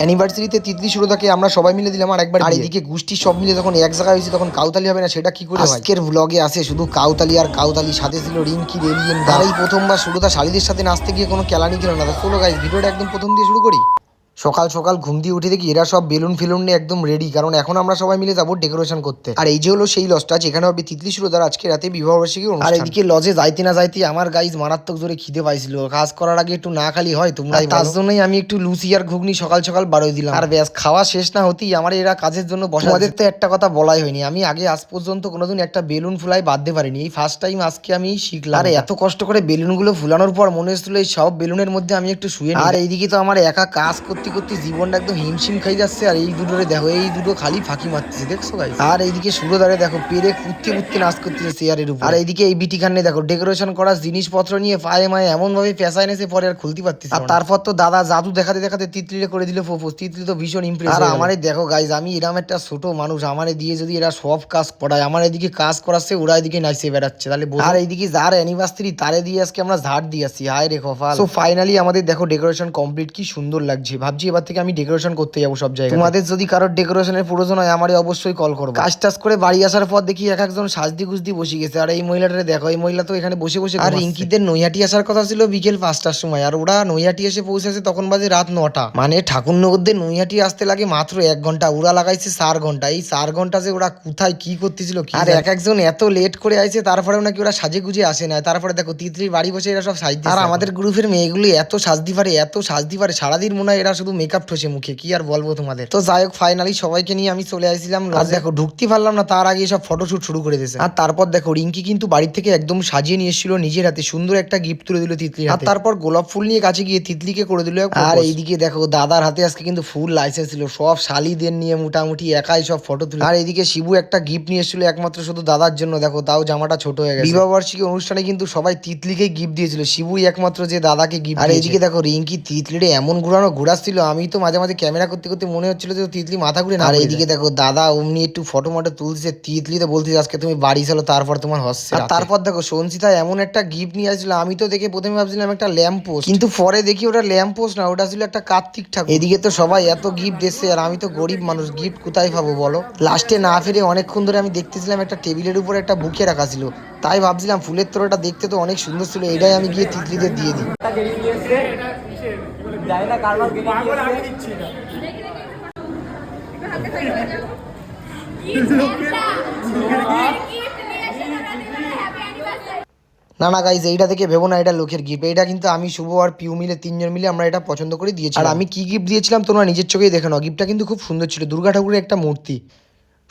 অ্যানিভার্সারিতে তিতলি সুরদাকে আমরা সবাই মিলে দিলাম আর একবার আর এদিকে গোষ্ঠী সব মিলে যখন এক জায়গায় হয়েছে তখন কাউতালি হবে না সেটা কি করে হয়? আজকের ব্লগে আসে শুধু কাউতালি আর কাউতালি সাথে ছিল রিঙ্কি রেলিয়েন। তারাই প্রথমবার সুরদা শালিদের সাথে নাচতে গিয়ে কোনো কেলানি ছিল না। তো চলো গাইজ ভিডিওটা একদম প্রথম দিয়ে শুরু করি। সকাল সকাল ঘুম দিয়ে উঠে দেখি এরা সব বেলুন ফেলুন নিয়ে একদম রেডি কারণ এখন আমরা সবাই মিলে যাব ডেকোরেশন করতে। আর এই যে হলো সেই লজটা যেখানে হবে তিতলি সুরদার আজকে রাতে বিবাহ বার্ষিকী আর এদিকে লজে যাইতে না যাইতে আমার গাইজ মারাত্মক জোরে খিদে পাইছিল। কাজ করার আগে একটু না খালি হয় তোমরা তার জন্যই আমি একটু লুচি আর ঘুগনি সকাল সকাল বারোই দিলাম। আর ব্যাস খাওয়া শেষ না হতেই আমার এরা কাজের জন্য বসা আমাদের তো একটা কথা বলাই হয়নি আমি আগে আজ পর্যন্ত কোনোদিন একটা বেলুন ফুলাই বাঁধতে পারিনি। এই ফার্স্ট টাইম আজকে আমি শিখলাম আর এত কষ্ট করে বেলুনগুলো ফুলানোর পর মনে হচ্ছিল এই সব বেলুনের মধ্যে আমি একটু শুয়ে। আর এইদিকে তো আমার একা কাজ করতে করতে জীবনটা একদম হিমশিম খাই যাচ্ছে আর এই দুটোরে দেখো এই দুটো খালি ফাঁকি মারতেছে দেখছ গাইস আর এইদিকে সুরদারে দেখো পেরে কুত্তে কুত্তে নাচ করতেছে চেয়ারের উপর। আর এইদিকে এই বিটি খান্নে দেখো ডেকোরেশন করার জিনিসপত্র নিয়ে পায়ে মায়ে এমন ভাবে পেঁচা এনেছে পরে আর খুলতে পারতেছে আর তারপর তো দাদা জাদু দেখাতে দেখাতে তিতলিরে করে দিল ফোফোস তিতলি তো ভীষণ ইমপ্রেস আর আমারে দেখো গাইজ আমি এরকম একটা ছোট মানুষ আমারে দিয়ে যদি এরা সব কাজ করায় আমার এদিকে কাজ করাচ্ছে ওরা এদিকে নাইসে বেড়াচ্ছে। তাহলে আর এইদিকে যার অ্যানিভার্সারি তারে দিয়ে আজকে আমরা ঝাড় দিয়ে আসছি। হায় রে কপাল। সো ফাইনালি আমাদের দেখো ডেকোরেশন কমপ্লিট কি সুন্দর লাগছে। ভাবছি এবার থেকে আমি ডেকোরেশন করতে যাব সব জায়গায় তোমাদের যদি কারোর ডেকোরেশনের প্রয়োজন হয় আমারে অবশ্যই কল করব। কাজ টাজ করে বাড়ি আসার পর দেখি এক একজন সাজদি গুজদি বসে গেছে। আর এই মহিলাটারে দেখো এই মহিলা তো এখানে বসে বসে আর রিঙ্কিদের নৈহাটি আসার কথা ছিল বিকেল পাঁচটার সময়। আর ওরা নৈহাটি এসে পৌঁছেছে তখন বাজে রাত নটা। মানে ঠাকুরনগরদের নৈহাটি আসতে লাগে মাত্র এক ঘণ্টা। ওরা লাগাইছে চার ঘণ্টা। এই চার ঘণ্টা যে ওরা কোথায় কি করতেছিল আর এক একজন এত লেট করে আইছে তারপরেও নাকি ওরা সাজে গুজে আসে না। তারপরে দেখো তিতলির বাড়ি বসে এরা সব সাজতে আর আমাদের গ্রুপের মেয়েগুলো এত সাজতে পারে এত সাজতে পারে। সারাদিন মনে হয় এরা শুধু মেকআপ ঠসে মুখে কি আর বলব তোমাদের? তো যাই হোক ফাইনালি সবাইকে নিয়ে আমি চলে আসছিলাম। আর দেখো ঢুকতে পারলাম না তার আগে সব ফটোশুট শুরু করে দিয়েছে। আর তারপর দেখো রিঙ্কি কিন্তু বাড়ি থেকে একদম সাজিয়ে নিয়ে এসেছিল নিজের হাতে সুন্দর একটা গিফট তুলে দিল তিতলি আর তারপর গোলাপ ফুল নিয়ে কাছে গিয়ে তিতলিকে করে দিল। আর এইদিকে দেখো দাদার হাতে আজকে কিন্তু ফুল লাইসেন্স ছিল সব শালিদের নিয়ে মোটামুটি একাই সব ফটো তুলে আর এইদিকে শিবু একটা গিফট নিয়ে এসেছিল একমাত্র শুধু দাদার জন্য। দেখো তাও জামাটা ছোট হয়ে গেছে। বিবাহ বার্ষিকী অনুষ্ঠানে কিন্তু সবাই তিতলিকে গিফট দিয়েছিল শিবুই একমাত্র যে দাদাকে গিফট আর এইদিকে দেখো রিঙ্কি তিতলিরে এমন ঘুরানো ঘুরাচ্ছিল আমি তো মাঝে মাঝে ক্যামেরা করতে করতে মনে হচ্ছিল যে তিতলি মাথা ঘুরে না। আর এইদিকে দেখো দাদা অমনি একটু ফটো মটো তুলছে তিতলি তো বলছিস আজকে তুমি বাড়ি চলো তারপর তোমার হচ্ছে আর তারপর দেখো সঞ্চিতা এমন একটা গিফট নিয়ে আসছিল আমি তো দেখে প্রথমে ভাবছিলাম একটা ল্যাম্প পোস্ট কিন্তু পরে দেখি ওটা ল্যাম্প পোস্ট না ওটা ছিল একটা কার্তিক ঠাকুর। এদিকে তো সবাই এত গিফট দিচ্ছে আর আমি তো গরিব মানুষ গিফট কোথায় পাবো বলো? লাস্টে না ফিরে অনেকক্ষণ ধরে আমি দেখতেছিলাম একটা টেবিলের উপরে একটা বুকে রাখা ছিল। তাই ভাবছিলাম ফুলের তোড়াটা দেখতে তো অনেক সুন্দর ছিল এটাই আমি গিয়ে তিতলিদের দিয়ে দিই। জানি না কারণ না। না গাইজ এইটা থেকে ভেবো না এটা লোকের গিফট এটা কিন্তু আমি শুভ আর পিউ মিলে তিনজন মিলে আমরা এটা পছন্দ করে দিয়েছি আর আমি কি গিফট দিয়েছিলাম তোমরা নিজের চোখেই দেখে নাও। গিফটটা কিন্তু খুব সুন্দর ছিল। দুর্গা ঠাকুরের একটা মূর্তি।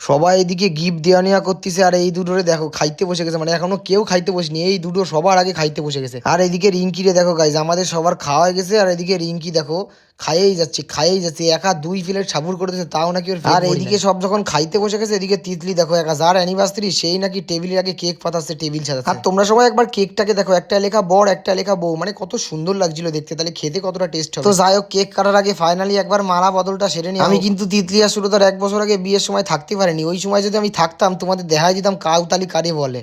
সবাই এদিকে গিফট দেওয়া নেওয়া করতেছে, আর এই দুটোরে দেখো খাইতে বসে গেছে। মানে এখনও কেউ খাইতে বসেনি, এই দুটো সবার আগে খাইতে বসে গেছে। আর এদিকে রিঙ্কিরে দেখো গাইজ আমাদের সবার খাওয়া হয়ে গেছে, আর এদিকে রিঙ্কি দেখো খাইয়েই যাচ্ছে খাইয়েই যাচ্ছে। একা দুই প্লেট সাবুর করে দিচ্ছে তাও নাকি ওর আর এদিকে সব যখন খাইতে বসে গেছে এদিকে তিতলি দেখো একা যার অ্যানিভার্সারি সেই নাকি টেবিলের আগে কেক পাতাচ্ছে টেবিল সাজাচ্ছে। আর তোমরা সবাই একবার কেকটাকে দেখো একটা লেখা বড় একটা লেখা বউ মানে কত সুন্দর লাগছিল দেখতে তাহলে খেতে কতটা টেস্ট হবে। তো যাই হোক কেক কাটার আগে ফাইনালি একবার মারা বদলটা সেরে নিই আমি কিন্তু তিতলি আর সুরতার এক বছর আগে বিয়ের সময় থাকতে পারিনি ওই সময় যদি আমি থাকতাম তোমাদের দেখায় দিতাম কাউতালি কারে বলে।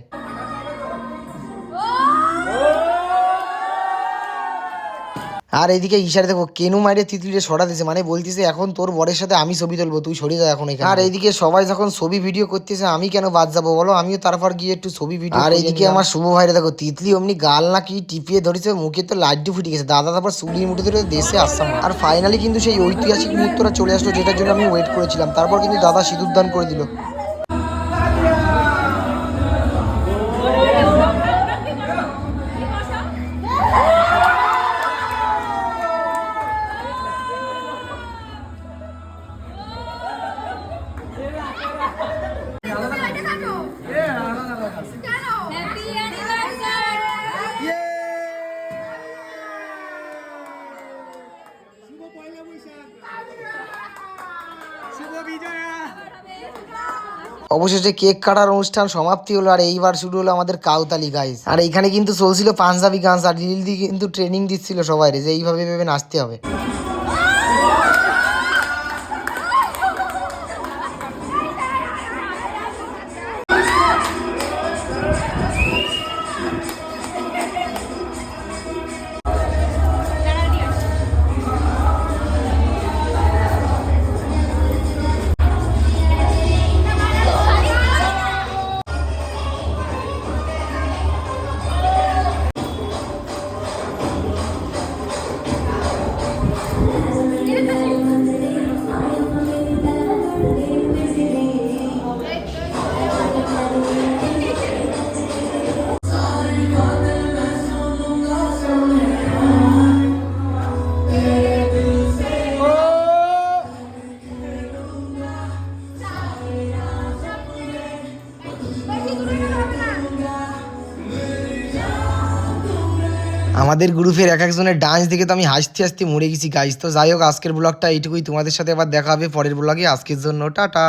আর এইদিকে ইশারে দেখো কেনু মাইরে তিতলিরে সরা দিছে মানে বলতিছে এখন তোর বরের সাথে আমি ছবি তুলবো তুই সরে যা এখন এখানে। আর এইদিকে সবাই যখন ছবি ভিডিও করতেছে আমি কেন বাদ যাব বলো? আমিও তারপর গিয়ে একটু ছবি ভিডিও আর এইদিকে আমার শুভ ভাইরা দেখো তিতলি অমনি গাল না কি টিপিয়ে ধরেছে মুখে তো লাড্ডু ফুটে গেছে। দাদা তারপর চুলির মুঠে ধরে দেশে আসতাম আর ফাইনালি কিন্তু সেই ঐতিহাসিক মুহূর্তটা চলে আসলো যেটার জন্য আমি ওয়েট করেছিলাম। তারপর কিন্তু দাদা সিঁদুর দান করে দিল। অবশেষে কেক কাটার অনুষ্ঠান সমাপ্তি হলো, আর এইবার শুরু হলো আমাদের কাউতালি গাইজ আর এখানে কিন্তু চলছিল পাঞ্জাবি গান আর রিলদি কিন্তু ট্রেনিং দিচ্ছিল সবাই যে এইভাবে ভেবে নাচতে হবে। আমাদের গ্রুপের এক একজনের ডান্স দেখে তো আমি হাসতে হাসতে মরে গেছি গাইজ তো যাই হোক, আজকের ব্লগটা এইটুকুই। তোমাদের সাথে আবার দেখা হবে পরের ব্লগে আজকের জন্য টাটা।